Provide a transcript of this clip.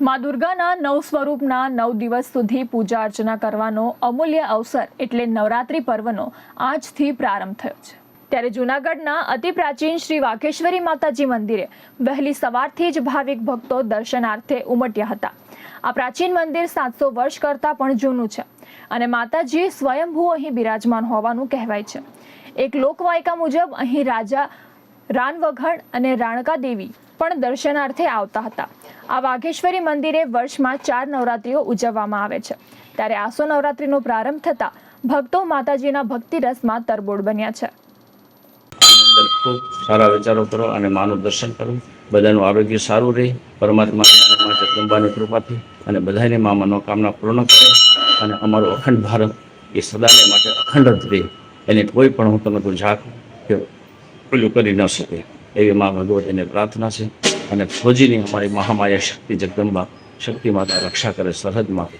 મા દુર્ગાના નવ સ્વરૂપના નવ દિવસ સુધી પૂજા અર્ચના કરવાનો અમૂલ્ય અવસર એટલે નવરાત્રિ પર્વનો આજથી પ્રારંભ થયો છે. ત્યારે જૂનાગઢના અતિ પ્રાચીન શ્રી વાઘેશ્વરી માતાજી મંદિરે વહેલી સવારથી જ ભાવિક ભક્તો દર્શનાર્થે ઉમટ્યા હતા. આ પ્રાચીન મંદિર સાતસો વર્ષ કરતાં પણ જૂનું છે. અને માતાજી સ્વયંભૂ અહીં બિરાજમાન હોવાનું કહેવાય છે. એક લોકવાયકા મુજબ અહીં રાજા રાનવઘણ અને રાણકા દેવી પણ દર્શનાર્થે આવતા હતા. આ વાઘેશ્વરી મંદિરે વર્ષમાં ચાર નવરાત્રીઓ ઉજવવામાં આવે છે. ત્યારે આસો નવરાત્રિનો પ્રારંભ થતા ભક્તો માતાજીના ભક્તિરસમાં તરબોળ બન્યા છે. ખૂબ સારા વિચારો કરો અને માનું દર્શન કરો. બધાનું આરોગ્ય સારું રહે. પરમાત્માની અને મા જગદંબાની કૃપાથી અને બધાને મા મનોકામના પૂર્ણ કરે અને અમારું અખંડ ભારત એ સદાને માટે અખંડ જ રહે. એને કોઈ પણ હું તમે ઝાક કે પેલું કરી ન શકે. એવી મા ભગવતીને પ્રાર્થના છે અને ફોજીની અમારી મહામાયા શક્તિ જગદંબા શક્તિ માતા રક્ષા કરે સરહદમાં.